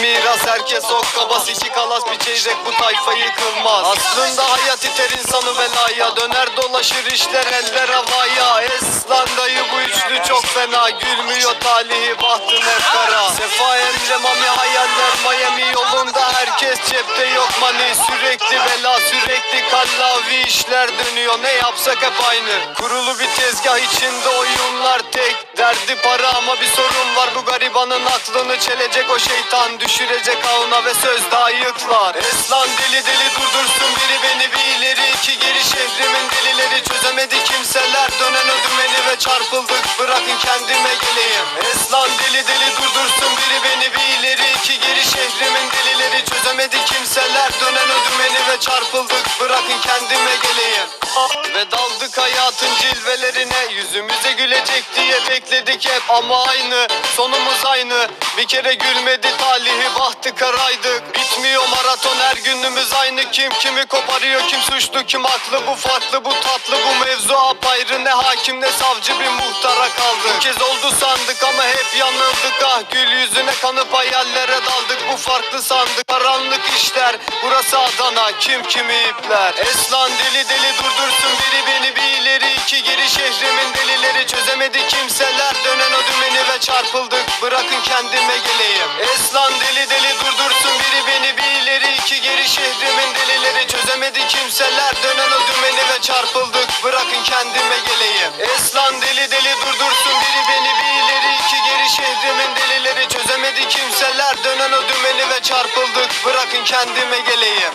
miras herkes okkabaz iki kalas bir çeyrek bu tayfa yıkılmaz Aslında hayat iter insanı belaya Döner dolaşır işler eller havaya. Eslan dayı bu üçlü çok fena Gülmüyor talihi bahtın hep kara. Sefa Emre Mami hayaller Miami yolunda Herkes cepte yok money. Sürekli bela sürekli kallavi işler dönüyor Ne yapsak hep aynı. Kurulu bir tezgah içinde oyunlar tek Derdi para ama bir sorun var. Bu garibanın aklını çelecek o şeytan. Düşürecek ağına ve sözde ayıklar Eslan deli deli durdursun biri beni bir ileri. İki geri Şehrimin delileri. Çözemedi kimseler Dönen o dümeni ve çarpıldık. Bırakın kendime geleyim. Eslan deli deli durdursun biri beni bir ileri. İki geri Şehrimin delileri. Çözemedi kimseler Dönen o dümeni ve çarpıldık. Bırakın kendime geleyim ve daldık hayatın cilvelerine. Yüzümüze gülecek diye bekledik hep ama aynı. Sonumuz aynı. Bir kere gülmedi talihi bahtı karaydık. Maraton her günümüz aynı. Kim kimi koparıyor kim suçlu kim haklı. Bu farklı bu tatlı bu mevzu apayrı. Ne hakim ne savcı bir muhtara kaldı. Bu kez oldu sandık ama hep yanıldık. Ah gül yüzüne kanıp hayallere daldık. Bu farklı sandık karanlık işler. Burası Adana kim kimi ipler? Eslan deli deli durdursun biri beni bir ileri. İki geri Şehrimin delileri. Çözemedi kimseler. Dönen o dümeni ve çarpıldık. Bırakın kendime geleyim Şehrimin delileri çözemedi kimseler. Dönen o dümeni ve çarpıldık. Bırakın kendime geleyim. Eslan deli deli durdursun biri beni bir ileri. İki geri Şehrimin delileri çözemedi kimseler. Dönen o dümeni ve çarpıldık. Bırakın kendime geleyim